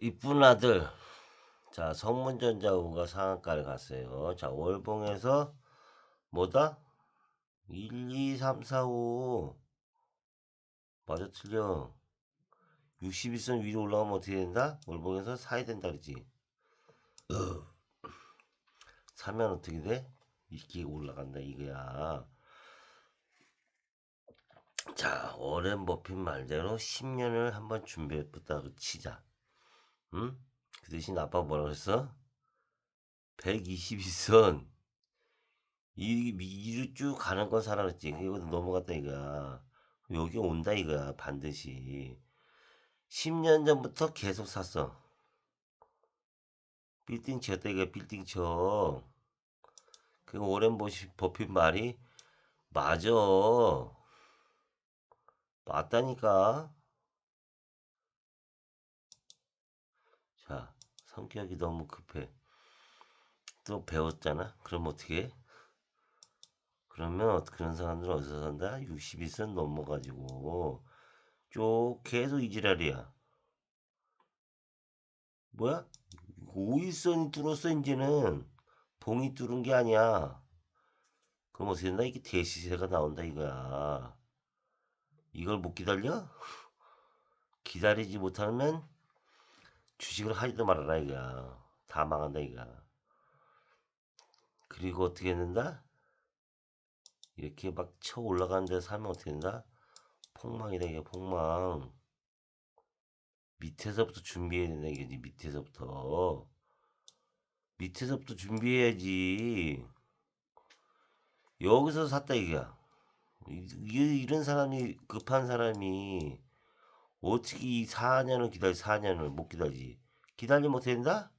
이쁜 아들. 자, 성문전자우가 상한가를 갔어요. 자, 월봉에서 뭐다? 1, 2, 3, 4, 5. 맞아, 틀려. 61선 위로 올라가면 어떻게 된다? 월봉에서 사야 된다 그러지. 사면 어떻게 돼? 이렇게 올라간다 이거야. 자, 오랜 버핏 말대로 10년을 한번 준비해보다 치자. 응? 그 대신 아빠 뭐라 그랬어? 122선. 이 위로 쭉 가는 건 그랬지. 이거 넘어갔다 이거야. 여기 온다 이거야 반드시. 10년 전부터 계속 샀어. 빌딩 치었다 이거 빌딩 쳐. 그 오랜 버핏 버핏 말이 맞아. 맞다니까. 자, 성격이 너무 급해. 또 배웠잖아? 그럼 어떻게 해? 그러면 어- 그런 사람들은 어디서 산다? 61선 넘어가지고 쭉 계속 이 지랄이야. 뭐야? 5일선이 뚫었어 이제는 봉이 뚫은 게 아니야. 그럼 어떻게 된다? 이게 대시세가 나온다 이거야. 이걸 못 기다려? 기다리지 못하면 주식을 하지도 말아라 이거야. 다 망한다 이거야. 그리고 어떻게 된다? 이렇게 막 쳐 올라가는 데서 사면 어떻게 된다? 폭망이다 이게 폭망. 밑에서부터 준비해야 된다 이게 밑에서부터. 밑에서부터 준비해야지. 여기서 샀다 이거야. 이- 이- 이런 사람이 급한 사람이 어떻게 이 4년을 기다리 4년을 못 기다리지? 기다리면 어떻게 된다?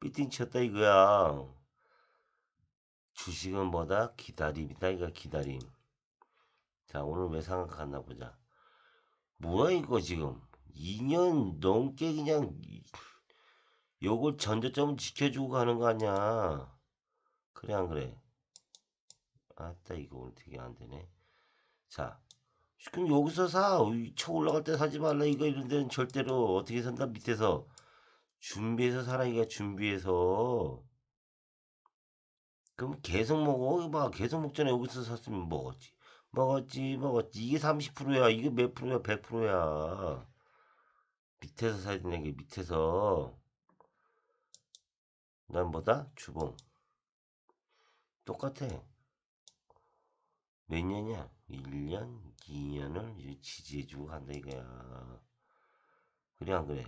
삐띵 쳤다 이거야. 주식은 뭐다? 기다림이다 이거 기다림. 자 오늘 왜 갔나 보자. 뭐야 이거 지금? 2년 넘게 그냥 이- 요걸 전저점을 지켜주고 가는 거 아니야. 그래 안 그래? 아따 이거 오늘 되게 안 되네? 자 그럼 여기서 사. 이쳐 올라갈 때 사지 말라. 이거 이런 데는 절대로 어떻게 산다 밑에서. 준비해서 사라 이거 준비해서. 그럼 계속 먹어. 봐. 계속 먹잖아. 여기서 샀으면 먹었지. 먹었지. 먹었지. 이게 30%야. 이게 몇 프로야? 100%야. 밑에서 사야 되는 게 밑에서. 난 뭐다? 주봉. 똑같아. 몇 년이야? 1년, 2년을 지지해주고 간다 이거야. 그래 안 그래?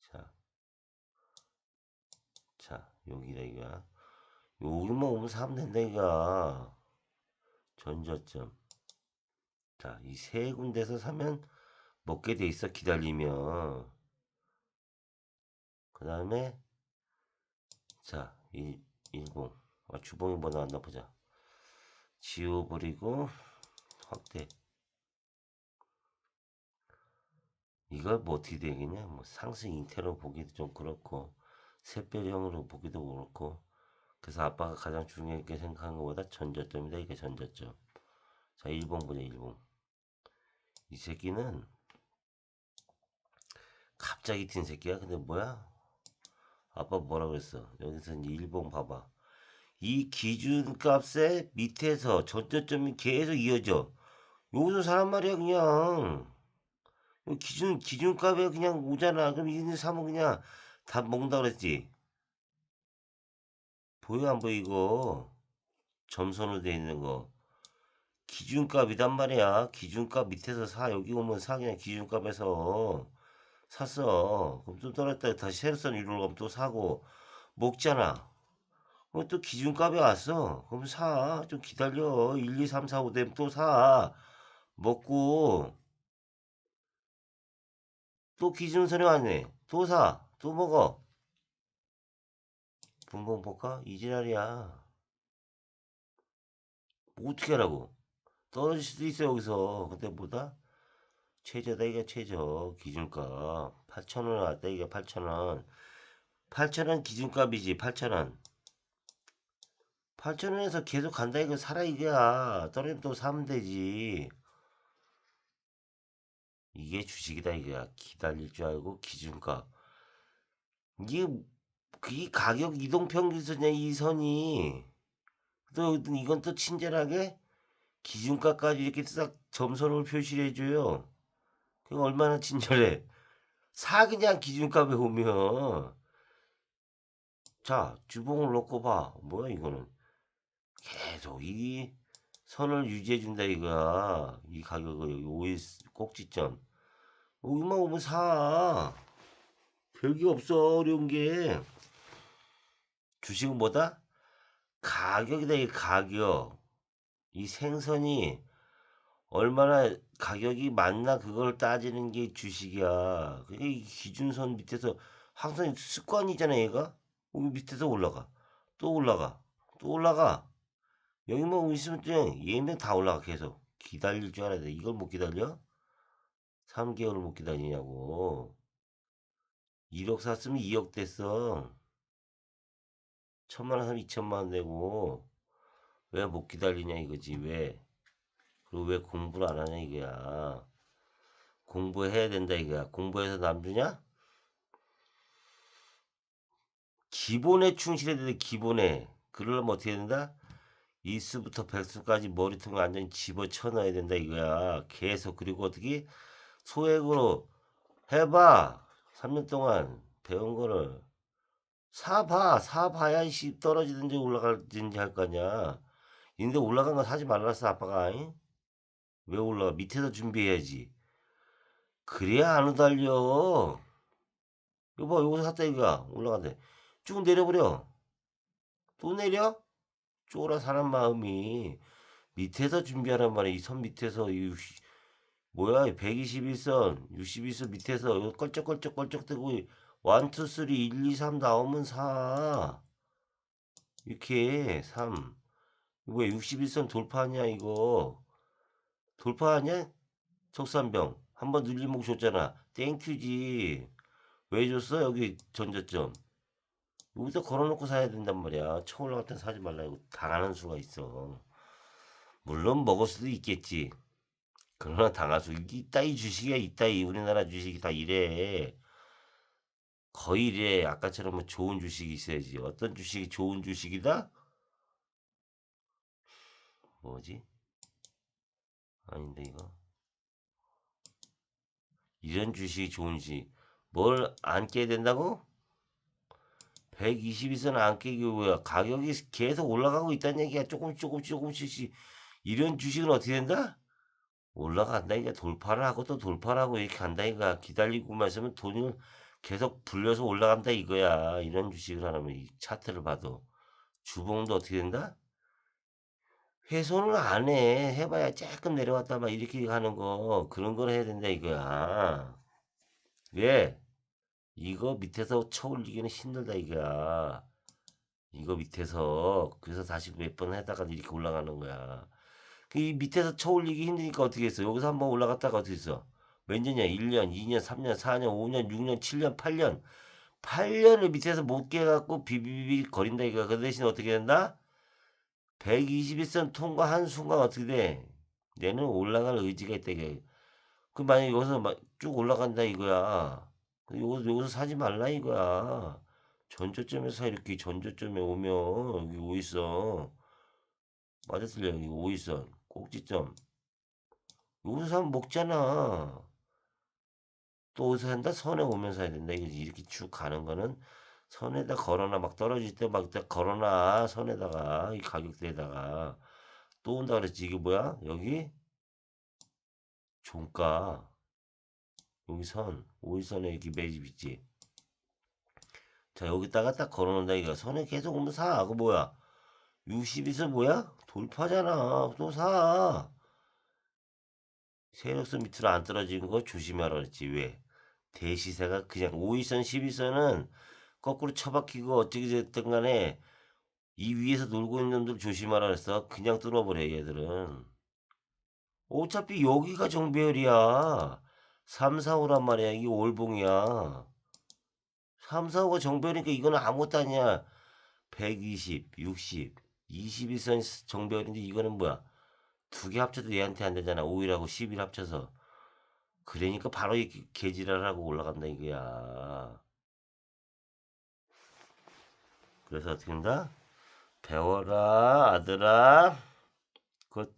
자, 자 여기다 이거야. 여기만 오면 사면 된다 이거야. 전저점. 자, 이 세 군데서 사면 먹게 돼 있어 기다리면. 그 다음에 자, 이 일봉. 아, 주봉이 뭐 나왔나 보자. 지워버리고 확대. 이걸 뭐 어떻게 되겠냐? 뭐 상승 인테로 보기도 좀 그렇고 샛별형으로 보기도 그렇고 그래서 아빠가 가장 중요하게 생각한 것보다 전저점이다 이게 전저점. 자 일봉 보자 일봉 이 새끼는 갑자기 튄 새끼야? 근데 뭐야? 아빠 뭐라 그랬어? 여기서 이제 일봉 봐봐 이 기준값의 밑에서 전저점이 계속 이어져. 여기서 사람 말이야 그냥 요 기준 기준값에 그냥 오잖아. 그럼 이제 사면 그냥 다 먹는다 그랬지. 보여 안 보이고 점선으로 돼 있는 거 기준값이단 말이야. 기준값 밑에서 사 여기 오면 사 그냥 기준값에서 샀어. 그럼 또 떨어졌다 다시 세로선 위로 가면 또 사고 먹잖아. 그럼 또 기준값에 왔어. 그럼 사. 좀 기다려. 1, 2, 3, 4, 5 되면 또 사. 먹고. 또 기준선에 왔네. 또 사. 또 먹어. 분봉 볼까? 이지랄이야. 뭐 어떻게 하라고? 떨어질 수도 있어, 여기서. 근데 뭐다? 최저다, 이게 최저. 기준값. 8,000원 왔다, 이게 8,000원. 8,000원 기준값이지, 8,000원. 8,000원에서 계속 간다 이거 사라 이거야. 떨어지면 또 사면 되지. 이게 주식이다 이거야. 기다릴 줄 알고 기준가. 이게 이 가격 이동 평균선이야 이 선이. 또 이건 또 친절하게 기준가까지 이렇게 싹 점선을 표시를 해줘요. 그 얼마나 친절해. 사 그냥 기준값에 오면. 자 주봉을 놓고 봐. 뭐야 이거는. 계속 이 선을 유지해준다 이거야. 이 가격을 여기 OS 꼭지점. 여기만 오면 사. 별게 없어 어려운 게. 주식은 뭐다? 가격이다 이 가격. 이 생선이 얼마나 가격이 맞나 그걸 따지는 게 주식이야. 그게 이 기준선 밑에서 항상 습관이잖아 얘가. 여기 밑에서 올라가. 또 올라가. 또 올라가. 여기만 있으면 또 얘는 다 올라가 계속. 기다릴 줄 알아야 돼. 이걸 못 기다려? 3개월을 못 기다리냐고. 1억 샀으면 2억 됐어. 천만 원 사면 2천만 원 되고. 왜 못 기다리냐 이거지. 왜? 그리고 왜 공부를 안 하냐 이거야. 공부해야 된다 이거야. 공부해서 남 주냐? 기본에 충실해야 돼. 기본에. 그러려면 어떻게 해야 된다? 이수부터 백수까지 머리통에 완전히 집어쳐 넣어야 된다 이거야. 계속 그리고 어떻게 소액으로 해봐. 3년 동안 배운 거를 사봐. 사봐야 씨 떨어지든지 올라가든지 할 거 아니야. 근데 올라간 거 사지 말랐어 아빠가. 잉? 왜 올라가? 밑에서 준비해야지. 그래야 안 후달려. 이거 봐, 요거 샀다 이거야. 올라간대. 쭉 내려버려. 또 내려? 쫄아 사람 마음이 밑에서 준비하란 말이야. 이 선 밑에서 이 휘- 뭐야? 121선, 61선 밑에서 이거 껄쩍껄쩍 껄쩍대고 1, 2, 3, 1, 2, 3 나오면 사. 이렇게 3. 이거 61선 돌파하냐 이거. 돌파하냐? 적산병. 한번 눌리목 줬잖아. 땡큐지. 왜 줬어? 여기 전저점. 여기다 걸어놓고 사야 된단 말이야. 올라갈 땐 사지 말라고 당하는 수가 있어. 물론 먹을 수도 있겠지. 그러나 당할 수 있다 이 주식이야 있다 이 우리나라 주식이 다 이래. 거의 이래. 아까처럼 뭐 좋은 주식이 있어야지. 어떤 주식이 좋은 주식이다? 뭐지? 아닌데 이거. 이런 주식이 좋은 주식. 뭘안 깨야 된다고? 122선 안 깨고 뭐야. 가격이 계속 올라가고 있다는 얘기야. 조금씩 조금씩 조금씩 이런 주식은 어떻게 된다? 올라간다. 이게 돌파를 하고 또 돌파를 하고 이렇게 간다 이거야. 기다리고만 있으면 돈을 계속 불려서 올라간다 이거야. 이런 주식을 하려면 이 차트를 봐도. 주봉도 어떻게 된다? 훼손을 안 해. 해봐야 조금 내려왔다 막 이렇게 가는 거. 그런 걸 해야 된다 이거야. 왜? 이거 밑에서 쳐올리기는 힘들다 이거야. 이거 밑에서 그래서 다시 몇 번 하다가 이렇게 올라가는 거야. 그이 밑에서 쳐올리기 힘드니까 어떻게 했어? 여기서 한번 올라갔다가 어떻게 했어? 몇 년이야? 1년, 2년, 3년, 4년, 5년, 6년, 7년, 8년. 8년을 밑에서 못 깨갖고 비비비 거린다 이거야. 그 대신 어떻게 된다? 121선 통과한 순간 어떻게 돼? 얘는 올라갈 의지가 있다 이게. 그 만약 여기서 막쭉 올라간다 이거야. 요거 여기서 사지 말라 이거야. 전저점에서 이렇게 전저점에 오면 여기 오 있어. 맞아 틀려 여기 오 있어. 꼭지점. 여기서 사면 먹잖아. 또 어디서 산다? 선에 오면서 해야 된다. 이렇게 쭉 가는 거는 선에다 걸어놔 막 떨어질 때 막 걸어놔 선에다가 이 가격대에다가 또 온다 그랬지 이게 뭐야? 여기 종가 여기 선, 오일선에 이렇게 매집 있지. 자, 여기다가 딱 걸어놓는다, 이거. 선에 계속 오면 사. 그거 뭐야? 62선 뭐야? 돌파잖아. 또 사. 세력선 밑으로 안 떨어지는 거 조심하라 그랬지. 왜? 대시세가 그냥 5일선, 12선은 거꾸로 처박히고 어떻게 됐든 간에 이 위에서 놀고 있는 놈들 조심하라 그랬어. 그냥 뚫어버려, 얘들은. 어차피 여기가 정배열이야. 3, 4, 5란 말이야. 이게 월봉이야. 3, 4, 5가 정배열이니까 이거는 아무것도 아니야. 120, 60, 21선 정배열인데 이거는 뭐야? 두 개 합쳐도 얘한테 안 되잖아. 5일하고 10일 합쳐서. 그 그러니까 바로 이렇게 개지랄하고 올라간다 이거야. 그래서 어떻게 한다? 배워라 아들아. 그